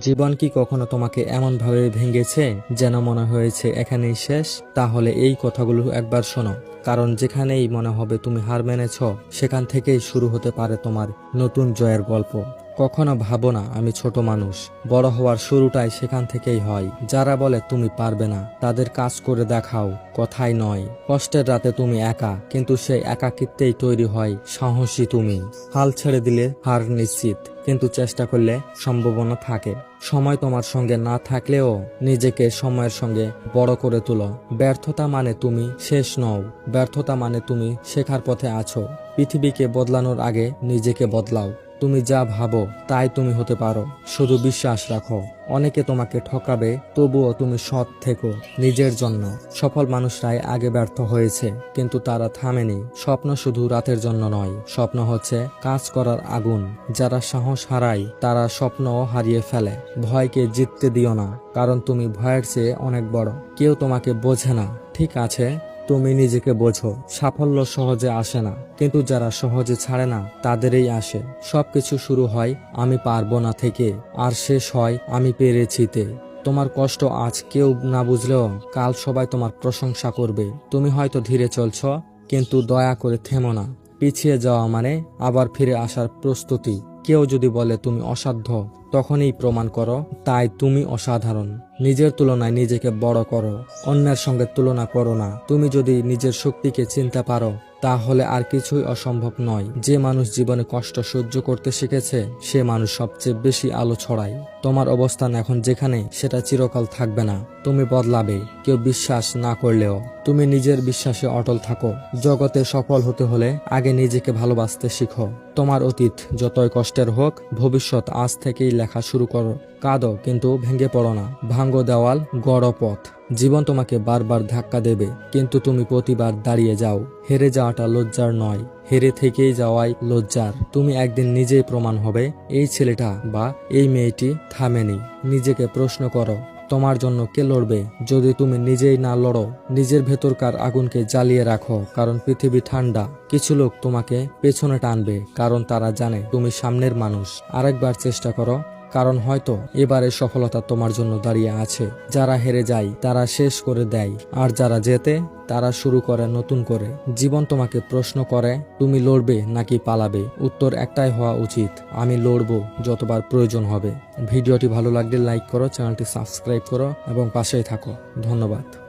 জীবন কি কখনো তোমাকে এমনভাবে ভেঙেছে যেন মনে হয়েছে এখানেই শেষ? তাহলে এই কথাগুলো একবার শোনো। কারণ যেখানেই মনে হবে তুমি হার মেনেছ, সেখান থেকেই শুরু হতে পারে তোমার নতুন জয়ের গল্প। কখনো ভাবো না, আমি ছোট মানুষ। বড় হওয়ার শুরুটাই সেখান থেকেই হয়। যারা বলে, তুমি পারবে না, তাদের কাজ করে দেখাও, কথাই নয়। কষ্টের রাতে তুমি একা, কিন্তু সেই একাকিত্বেই তৈরি হয় সাহসী তুমি। হাল ছেড়ে দিলে হার নিশ্চিত, কিন্তু চেষ্টা করলে সম্ভাবনা থাকে। সময় তোমার সঙ্গে না থাকলেও নিজেকে সময়ের সঙ্গে বড় করে তোলো। ব্যর্থতা মানে তুমি শেষ নও। ব্যর্থতা মানে তুমি শেখার পথে আছো। পৃথিবীকে বদলানোর আগে নিজেকে বদলাও। তুমি যা ভাবো, তাই তুমি হতে পারো। শুধু বিশ্বাস রাখো, অনেকে তোমাকে ঠকাবে, তবুও তুমি সৎ থেকো, নিজের জন্য। সফল মানুষরাই আগে ব্যর্থ হয়েছে, কিন্তু তারা থামেনি। স্বপ্ন শুধু রাতের জন্য নয়, স্বপ্ন হচ্ছে কাজ করার আগুন। যারা সাহস হারায়, তারা স্বপ্নও হারিয়ে ফেলে। ভয়কে জিততে দিও না, কারণ তুমি ভয়ের চেয়ে অনেক বড়। কেউ তোমাকে বোঝে না, ঠিক আছে তুমি নিজেকে বোঝো, সাফল্য সহজে আসে না। কিন্তু যারা সহজে ছাড়ে না, তাদেরই আসে। সবকিছু শুরু হয়, আমি পারব না থেকে, আর শেষ হয়, আমি পেরেছিতে তোমার কষ্ট আজ কেউ না বুঝলেও, কাল সবাই তোমার প্রশংসা করবে। তুমি হয়তো ধীরে চলছ, কিন্তু দয়া করে থেমো না। পিছিয়ে যাওয়া মানে আবার ফিরে আসার প্রস্তুতি। কেউ যদি বলে, তুমি অসাধ্য। তখনই প্রমাণ করো, তাই তুমি অসাধারণ। নিজের তুলনায় নিজেকে বড় করো, অন্যের সঙ্গে তুলনা করো না। তুমি যদি নিজের শক্তিকে চিনতে পারো, তাহলে আর কিছুই অসম্ভব নয়। যে মানুষ জীবনে কষ্ট সহ্য করতে শিখেছে, সে মানুষ সবচেয়ে বেশি আলো ছড়ায়। তোমার অবস্থান এখন যেখানে, সেটা চিরকাল থাকবে না। তুমি বদলাবে, কেউ বিশ্বাস না করলেও। তুমি নিজের বিশ্বাসে অটল থাকো। জগতে সফল হতে হলে আগে নিজেকে ভালোবাসতে শিখো। তোমার অতীত যতই কষ্টের হোক, ভবিষ্যৎ আজ থেকেই লেখা শুরু করো। কাঁদো, কিন্তু ভেঙে পড়ো না। ভাঙ্গো দেওয়াল, গড় পথ। জীবন তোমাকে বারবার ধাক্কা দেবে, কিন্তু তুমি প্রতিবার দাঁড়িয়ে যাও। হেরে যাওয়াটা লজ্জার নয়। হেরে থেকেই যাওয়াই লজ্জার। তুমি একদিন নিজেই প্রমাণ হবে, এই ছেলেটা বা এই মেয়েটি থামেনি। নিজেকে প্রশ্ন করো, তোমার জন্য কে লড়বে? যদি তুমি নিজেই না লড়ো, নিজের ভেতরকার আগুনকে জ্বালিয়ে রাখো, কারণ পৃথিবী ঠান্ডা। কিছু লোক তোমাকে পেছনে টানবে, কারণ তারা জানে তুমি সামনের মানুষ। আরেকবার চেষ্টা করো কারণ হয়তো এবারে সফলতা তোমার জন্য দাঁড়িয়ে আছে। যারা হেরে যায়, তারা শেষ করে দেয়। আর যারা যেতে তারা শুরু করে নতুন করে। জীবন তোমাকে প্রশ্ন করে, তুমি লড়বে নাকি পালাবে? উত্তর একটাই হওয়া উচিত, আমি লড়বো, যতবার প্রয়োজন হবে। ভিডিওটি ভালো লাগলে লাইক করো, চ্যানেলটি সাবস্ক্রাইব করো এবং পাশেই থাকো। ধন্যবাদ।